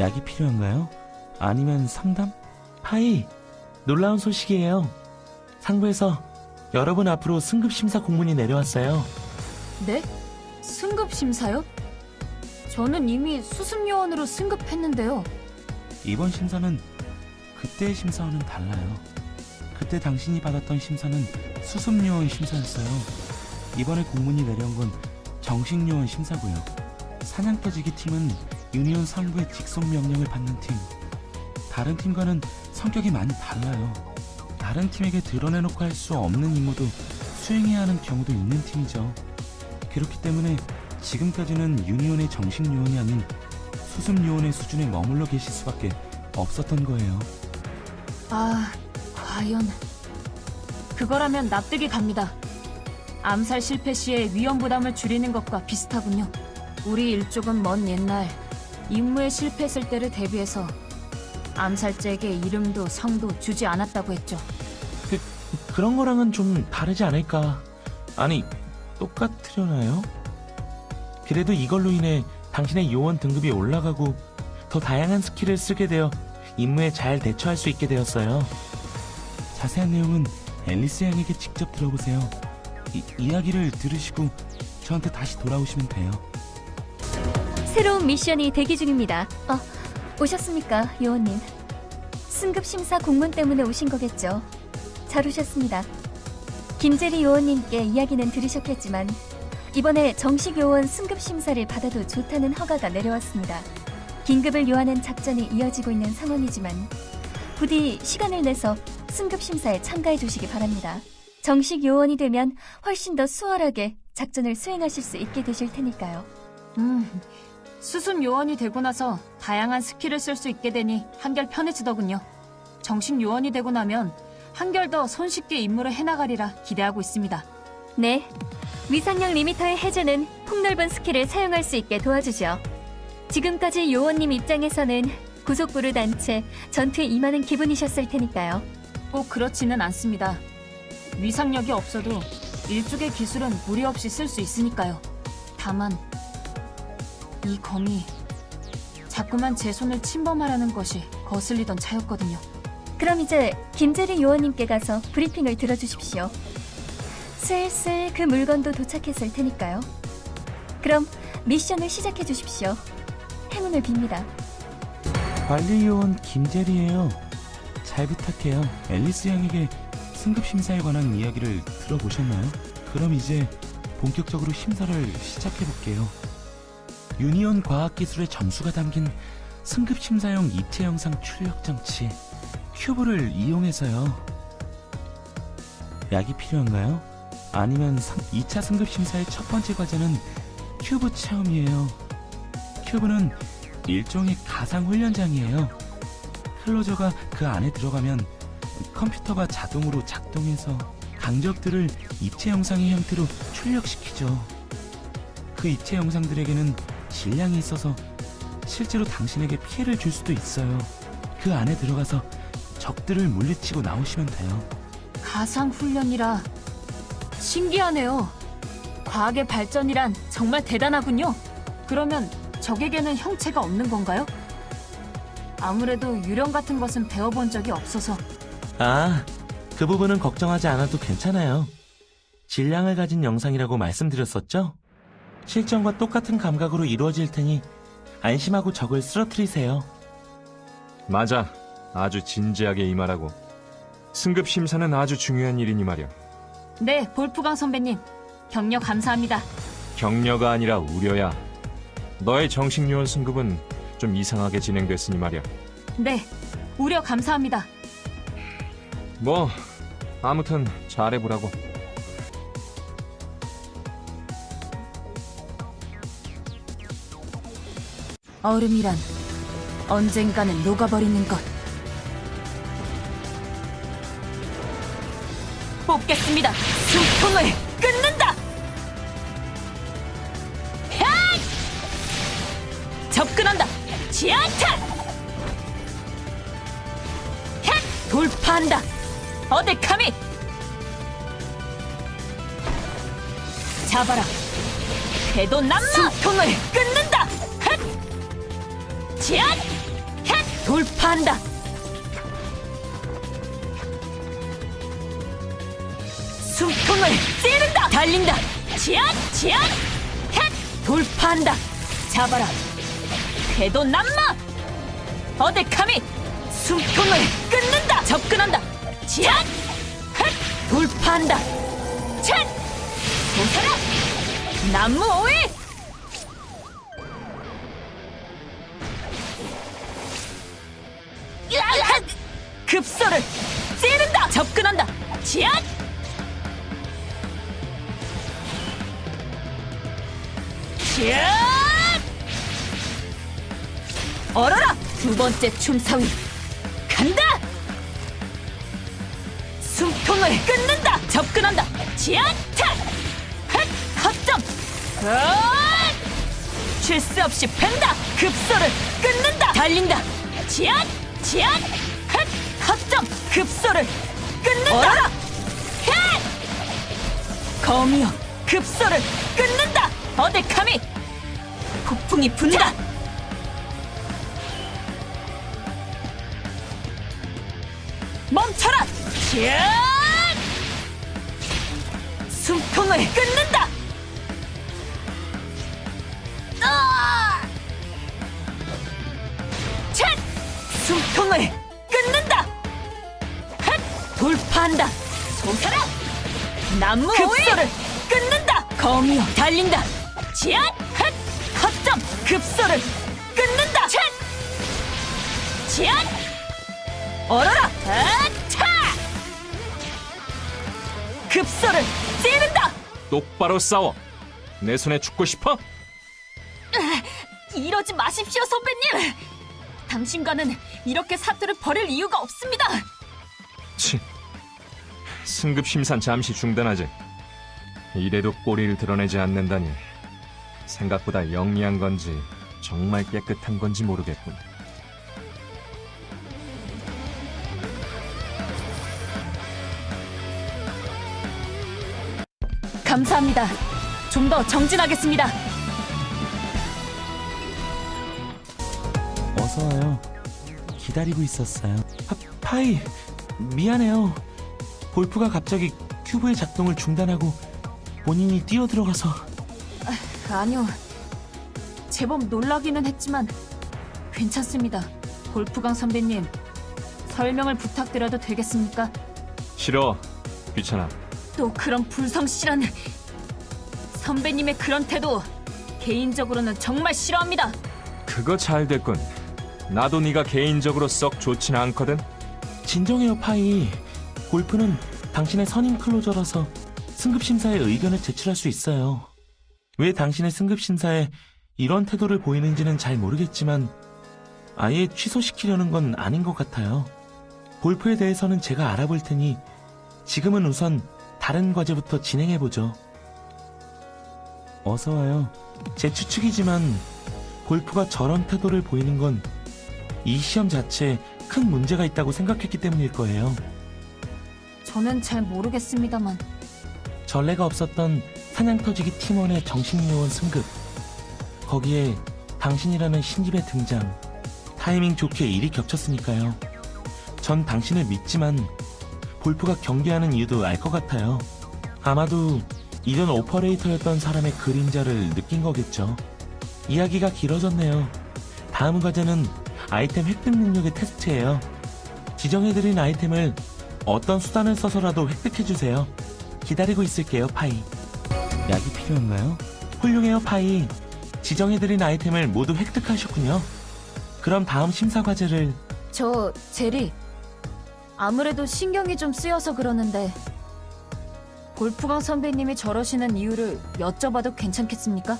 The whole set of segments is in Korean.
약이 필요한가요? 아니면 상담? 하이, 놀라운 소식이에요. 상부에서 여러분 앞으로 승급 심사 공문이 내려왔어요. 네? 승급 심사요? 저는 이미 수습 요원으로 승급했는데요. 이번 심사는 그때의 심사와는 달라요. 그때 당신이 받았던 심사는 수습 요원 심사였어요. 이번에 공문이 내려온 건 정식 요원 심사고요. 사냥터지기 팀은 유니온 상부의 직속 명령을 받는 팀. 다른 팀과는 성격이 많이 달라요. 다른 팀에게 드러내놓고 할 수 없는 임무도 수행해야 하는 경우도 있는 팀이죠. 그렇기 때문에 지금까지는 유니온의 정식 요원이 아닌 수습 요원의 수준에 머물러 계실 수밖에 없었던 거예요. 아, 과연. 그거라면 납득이 갑니다. 암살 실패 시에 위험 부담을 줄이는 것과 비슷하군요. 우리 일족은 먼 옛날 임무에 실패했을 때를 대비해서 암살자에게 이름도 성도 주지 않았다고 했죠. 그런 거랑은 좀 다르지 않을까? 아니, 똑같으려나요? 그래도 이걸로 인해 당신의 요원 등급이 올라가고 더 다양한 스킬을 쓰게 되어 임무에 잘 대처할 수 있게 되었어요. 자세한 내용은 앨리스 양에게 직접 들어보세요. 이, 이야기를 들으시고 저한테 다시 돌아오시면 돼요. 새로운 미션이 대기 중입니다. 어, 오셨습니까, 요원님? 승급 심사 공문 때문에 오신 거겠죠? 잘 오셨습니다. 김재리 요원님께 이야기는 들으셨겠지만 이번에 정식 요원 승급 심사를 받아도 좋다는 허가가 내려왔습니다. 긴급을 요하는 작전이 이어지고 있는 상황이지만 부디 시간을 내서 승급 심사에 참가해 주시기 바랍니다. 정식 요원이 되면 훨씬 더 수월하게 작전을 수행하실 수 있게 되실 테니까요. 음, 수습 요원이 되고 나서 다양한 스킬을 쓸 수 있게 되니 한결 편해지더군요. 정식 요원이 되고 나면 한결 더 손쉽게 임무를 해나가리라 기대하고 있습니다. 네. 위상력 리미터의 해제는 폭넓은 스킬을 사용할 수 있게 도와주죠. 지금까지 요원님 입장에서는 구속부르 단체 전투에 임하는 기분이셨을 테니까요. 꼭 그렇지는 않습니다. 위상력이 없어도 일족의 기술은 무리 없이 쓸 수 있으니까요. 다만 이 검이 자꾸만 제 손을 침범하려는 것이 거슬리던 차였거든요. 그럼 이제 김재리 요원님께 가서 브리핑을 들어주십시오. 슬슬 그 물건도 도착했을 테니까요. 그럼 미션을 시작해 주십시오. 행운을 빕니다. 관리 요원 김재리예요. 잘 부탁해요. 앨리스 양에게 승급 심사에 관한 이야기를 들어보셨나요? 그럼 이제 본격적으로 심사를 시작해 볼게요. 유니온 과학기술의 점수가 담긴 승급 심사용 입체 영상 출력 장치 큐브를 이용해서요. 약이 필요한가요? 아니면 2차 승급 심사의 첫 번째 과제는 큐브 체험이에요. 큐브는 일종의 가상 훈련장이에요. 클로저가 그 안에 들어가면 컴퓨터가 자동으로 작동해서 강적들을 입체 영상의 형태로 출력시키죠. 그 입체 영상들에게는 질량이 있어서 실제로 당신에게 피해를 줄 수도 있어요. 그 안에 들어가서 적들을 물리치고 나오시면 돼요. 가상 훈련이라 신기하네요. 과학의 발전이란 정말 대단하군요. 그러면 적에게는 형체가 없는 건가요? 아무래도 유령 같은 것은 배워본 적이 없어서 아, 그 부분은 걱정하지 않아도 괜찮아요. 질량을 가진 영상이라고 말씀드렸었죠? 실전과 똑같은 감각으로 이루어질 테니 안심하고 적을 쓰러뜨리세요. 맞아. 아주 진지하게 임하라고. 승급 심사는 아주 중요한 일이니 말이야. 네, 볼프강 선배님. 격려 감사합니다. 격려가 아니라 우려야. 너의 정식 요원 승급은 좀 이상하게 진행됐으니 말이야. 네, 우려 감사합니다. 뭐 아무튼 잘해보라고. 얼음이란 언젠가는 녹아버리는 것. 뽑겠습니다. 숨통을 끊는다. 야! 접근한다. 지하타. 야! 돌파한다. 어디 감히 잡아라. 배도 남마. 숨통을 끊는다. 헛! 지앗! 돌파한다. 숨통을 찌른다. 달린다. 지앗 지앗 헷 돌파한다. 잡아라. 궤도 남마. 어디 감히 숨통을 끊는다. 접근한다. 지앗 헷 돌파한다. 쳇 도사라. 나무 오이. 급소를 찌른다! 접근한다! 지앗 지앗 얼어라! 두 번째 춤사위! 간다! 숨통을 끊는다! 접근한다! 지앗 헷 헛점! 쉴새 없이 팬다! 급소를 끊는다! 달린다! 지앗 지앗 헷 헛점 급소를 끊는다. 어라 헷 거미여 급소를 끊는다. 어디 감히? 폭풍이 분다. 멈춰라. 지앗 숨통을 끊는다. 아! 쳇! 숨통을! 돌파한다! 솟아라! 나무 급소를 끊는다! 거미여 달린다! 지앗! 헷! 헛점! 급소를 끊는다! 쳇! 지앗! 얼어라! 아차! 급소를 찌른다! 똑바로 싸워. 내 손에 죽고 싶어? 이러지 마십시오, 선배님! 당신과는 이렇게 사투를 벌일 이유가 없습니다! 치. 승급 심산 잠시 중단하지. 이래도 꼬리를 드러내지 않는다니. 생각보다 영리한 건지 정말 깨끗한 건지 모르겠군. 감사합니다. 좀 더 정진하겠습니다. 어서 와요. 기다리고 있었어요. 파, 파이, 미안해요. 볼프가 갑자기 큐브의 작동을 중단하고 본인이 뛰어들어가서 아니요. 제법 놀라기는 했지만 괜찮습니다. 골프강 선배님, 설명을 부탁드려도 되겠습니까? 싫어. 귀찮아. 또 그런 불성실한 선배님의 그런 태도 개인적으로는 정말 싫어합니다. 그거 잘 됐군. 나도 네가 개인적으로 썩 좋진 않거든. 진정해요, 파이. 골프는 당신의 선임 클로저라서 승급 심사에 의견을 제출할 수 있어요. 왜 당신의 승급 심사에 이런 태도를 보이는지는 잘 모르겠지만 아예 취소시키려는 건 아닌 것 같아요. 골프에 대해서는 제가 알아볼 테니 지금은 우선 다른 과제부터 진행해 보죠. 어서 와요. 제 추측이지만 골프가 저런 태도를 보이는 건 이 시험 자체에 큰 문제가 있다고 생각했기 때문일 거예요. 저는 잘 모르겠습니다만 전례가 없었던 사냥터지기 팀원의 정식요원 승급. 거기에 당신이라는 신입의 등장. 타이밍 좋게 일이 겹쳤으니까요. 전 당신을 믿지만 볼프가 경계하는 이유도 알 것 같아요. 아마도 이전 오퍼레이터였던 사람의 그림자를 느낀 거겠죠. 이야기가 길어졌네요. 다음 과제는 아이템 획득 능력의 테스트예요. 지정해드린 아이템을 어떤 수단을 써서라도 획득해주세요. 기다리고 있을게요, 파이. 약이 필요한가요? 훌륭해요, 파이. 지정해드린 아이템을 모두 획득하셨군요. 그럼 다음 심사 과제를 저 제리 아무래도 신경이 좀 쓰여서 그러는데 골프강 선배님이 저러시는 이유를 여쭤봐도 괜찮겠습니까?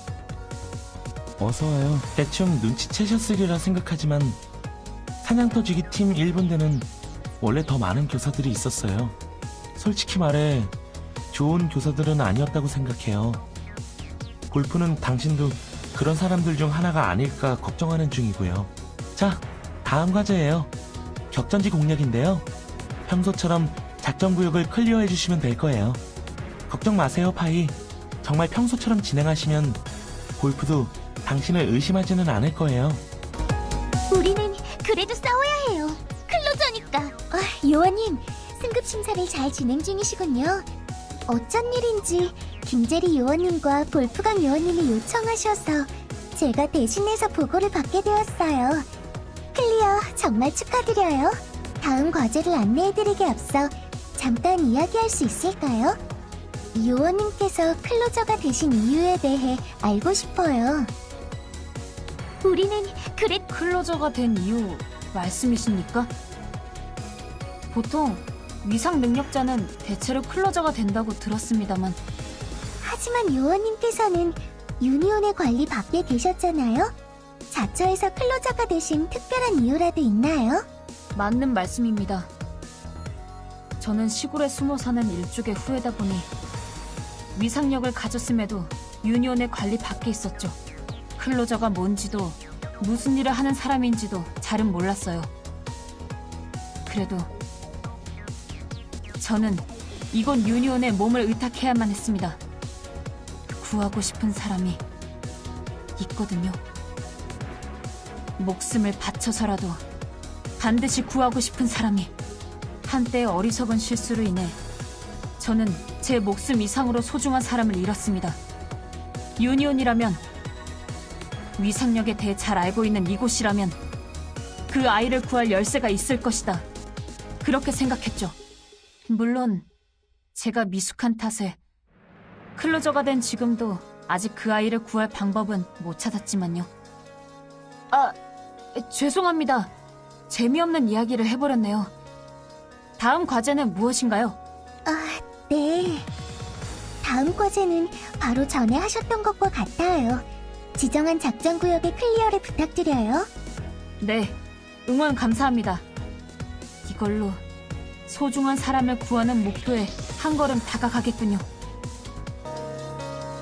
어서 와요. 대충 눈치채셨으리라 생각하지만 사냥터지기 팀 1분대는 원래 더 많은 교사들이 있었어요. 솔직히 말해 좋은 교사들은 아니었다고 생각해요. 골프는 당신도 그런 사람들 중 하나가 아닐까 걱정하는 중이고요. 자, 다음 과제예요. 격전지 공략인데요. 평소처럼 작전 구역을 클리어해 주시면 될 거예요. 걱정 마세요, 파이. 정말 평소처럼 진행하시면 골프도 당신을 의심하지는 않을 거예요. 우리는 그래도 싸워야 해요. 요원님, 승급 심사를 잘 진행 중이시군요. 어쩐 일인지 김재리 요원님과 볼프강 요원님이 요청하셔서 제가 대신해서 보고를 받게 되었어요. 클리어 정말 축하드려요. 다음 과제를 안내해드리기 앞서 잠깐 이야기할 수 있을까요? 요원님께서 클로저가 되신 이유에 대해 알고 싶어요. 우리는 그래 클로저가 된 이유 말씀이십니까? 보통 위상 능력자는 대체로 클로저가 된다고 들었습니다만 하지만 요원님께서는 유니온의 관리 밖에 계셨잖아요. 자처에서 클로저가 되신 특별한 이유라도 있나요? 맞는 말씀입니다. 저는 시골에 숨어 사는 일족의 후예다 보니 위상력을 가졌음에도 유니온의 관리 밖에 있었죠. 클로저가 뭔지도 무슨 일을 하는 사람인지도 잘은 몰랐어요. 그래도 저는 이곳 유니온에 몸을 의탁해야만 했습니다. 구하고 싶은 사람이 있거든요. 목숨을 바쳐서라도 반드시 구하고 싶은 사람이 한때 어리석은 실수로 인해 저는 제 목숨 이상으로 소중한 사람을 잃었습니다. 유니온이라면 위상력에 대해 잘 알고 있는 이곳이라면 그 아이를 구할 열쇠가 있을 것이다. 그렇게 생각했죠. 물론 제가 미숙한 탓에 클로저가 된 지금도 아직 그 아이를 구할 방법은 못 찾았지만요. 아, 죄송합니다. 재미없는 이야기를 해버렸네요. 다음 과제는 무엇인가요? 아, 네. 다음 과제는 바로 전에 하셨던 것과 같아요. 지정한 작전 구역의 클리어를 부탁드려요. 네, 응원 감사합니다. 이걸로 소중한 사람을 구하는 목표에 한 걸음 다가가겠군요.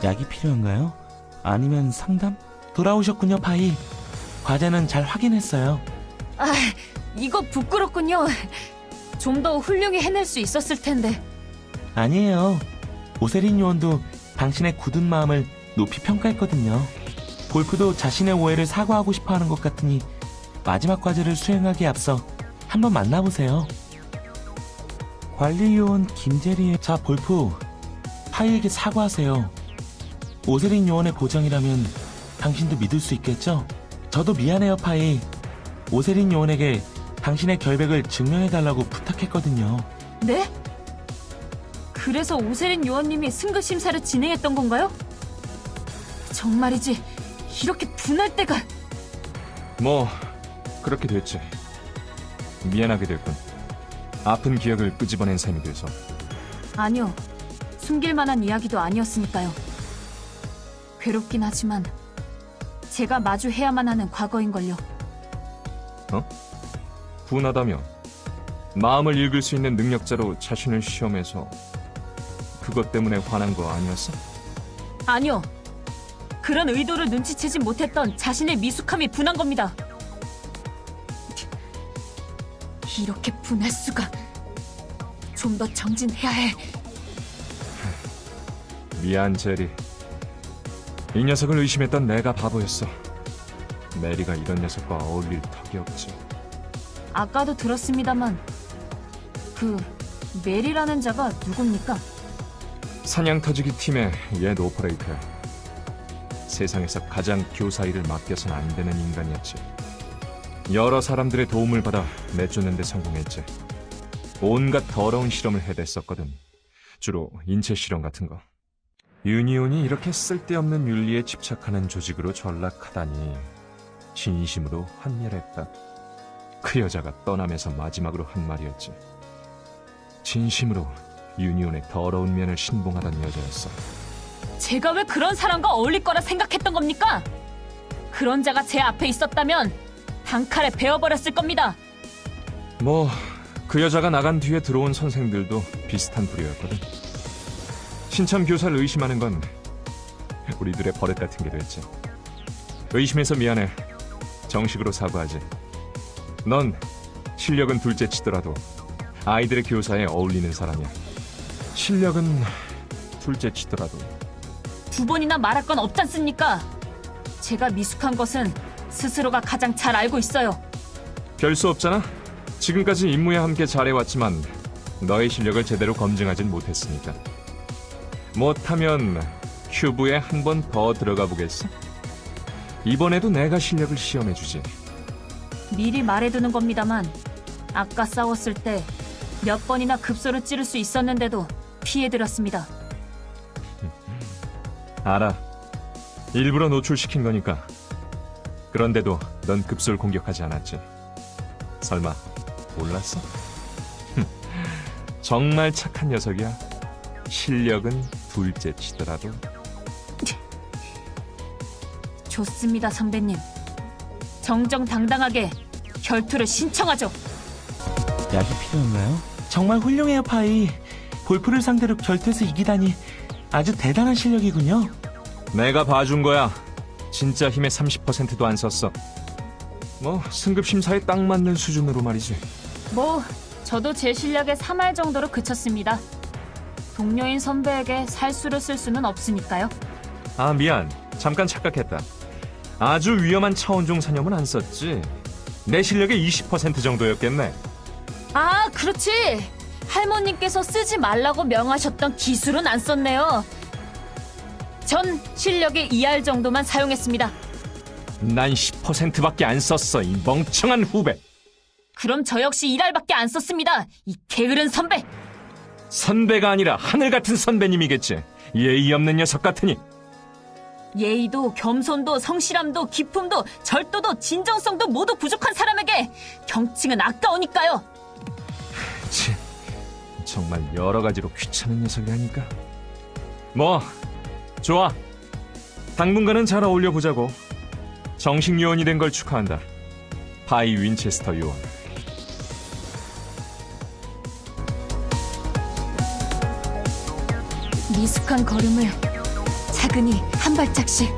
약이 필요한가요? 아니면 상담? 돌아오셨군요, 파이. 과제는 잘 확인했어요. 아, 이거 부끄럽군요. 좀 더 훌륭히 해낼 수 있었을 텐데. 아니에요. 오세린 요원도 당신의 굳은 마음을 높이 평가했거든요. 볼프도 자신의 오해를 사과하고 싶어 하는 것 같으니 마지막 과제를 수행하기에 앞서 한번 만나보세요. 관리 요원 김재리의 자 볼프 파이에게 사과하세요. 오세린 요원의 보장이라면 당신도 믿을 수 있겠죠? 저도 미안해요 파이. 오세린 요원에게 당신의 결백을 증명해달라고 부탁했거든요. 네? 그래서 오세린 요원님이 승급 심사를 진행했던 건가요? 정말이지 이렇게 분할 때가 뭐 그렇게 됐지. 미안하게 됐군. 아픈 기억을 끄집어낸 셈이 돼서. 아니요. 숨길 만한 이야기도 아니었으니까요. 괴롭긴 하지만 제가 마주해야만 하는 과거인걸요. 분하다며 마음을 읽을 수 있는 능력자로 자신을 시험해서 그것 때문에 화난 거 아니었어? 아니요. 그런 의도를 눈치채지 못했던 자신의 미숙함이 분한 겁니다. 이렇게 분할 수가. 좀 더 정진해야 해. 미안 제리. 이 녀석을 의심했던 내가 바보였어. 메리가 이런 녀석과 어울릴 턱이 없지. 아까도 들었습니다만 그 메리라는 자가 누굽니까? 사냥 터지기 팀의 옛 오퍼레이터야. 세상에서 가장 교사 일을 맡겨선 안 되는 인간이었지. 여러 사람들의 도움을 받아 내쫓는 데 성공했지. 온갖 더러운 실험을 해댔었거든. 주로 인체 실험 같은 거. 유니온이 이렇게 쓸데없는 윤리에 집착하는 조직으로 전락하다니 진심으로 환멸했다. 그 여자가 떠나면서 마지막으로 한 말이었지. 진심으로 유니온의 더러운 면을 신봉하던 여자였어. 제가 왜 그런 사람과 어울릴 거라 생각했던 겁니까? 그런 자가 제 앞에 있었다면 단칼에 베어버렸을 겁니다. 뭐, 그 여자가 나간 뒤에 들어온 선생들도 비슷한 부류였거든. 신참 교사를 의심하는 건 우리들의 버릇 같은 게 됐지. 의심해서 미안해. 정식으로 사과하지. 넌 실력은 둘째 치더라도 아이들의 교사에 어울리는 사람이야. 실력은 둘째 치더라도 두 번이나 말할 건 없지 않습니까? 제가 미숙한 것은 스스로가 가장 잘 알고 있어요. 별 수 없잖아. 지금까지 임무에 함께 잘해왔지만 너의 실력을 제대로 검증하진 못했으니까. 못하면 큐브에 한 번 더 들어가 보겠어? 이번에도 내가 실력을 시험해주지. 미리 말해두는 겁니다만 아까 싸웠을 때 몇 번이나 급소를 찌를 수 있었는데도 피해드렸습니다. 알아. 일부러 노출시킨 거니까. 그런데도 넌 급소를 공격하지 않았지. 설마 몰랐어? 흠, 정말 착한 녀석이야. 실력은 둘째 치더라도. 좋습니다, 선배님. 정정당당하게 결투를 신청하죠. 약이 필요한가요? 정말 훌륭해요, 파이. 볼프를 상대로 결투에서 이기다니 아주 대단한 실력이군요. 내가 봐준 거야. 진짜 힘의 30%도 안 썼어. 뭐 승급 심사에 딱 맞는 수준으로 말이지. 뭐 저도 제 실력의 3할 정도로 그쳤습니다. 동료인 선배에게 살수를 쓸 수는 없으니까요. 아 미안. 잠깐 착각했다. 아주 위험한 차원종 사념은 안 썼지. 내 실력의 20% 정도였겠네. 아, 그렇지. 할머님께서 쓰지 말라고 명하셨던 기술은 안 썼네요. 전 실력의 2할 정도만 사용했습니다. 난 10%밖에 안 썼어. 이 멍청한 후배. 그럼 저 역시 1할밖에 안 썼습니다. 이 게으른 선배. 선배가 아니라 하늘 같은 선배님이겠지. 예의 없는 녀석 같으니. 예의도 겸손도 성실함도 기품도 절도도 진정성도 모두 부족한 사람에게 경칭은 아까우니까요. 치, 정말 여러 가지로 귀찮은 녀석이라니까. 뭐, 좋아. 당분간은 잘 어울려 보자고. 정식 요원이 된 걸 축하한다. 파이 윈체스터 요원. 미숙한 걸음을 차근히 한 발짝씩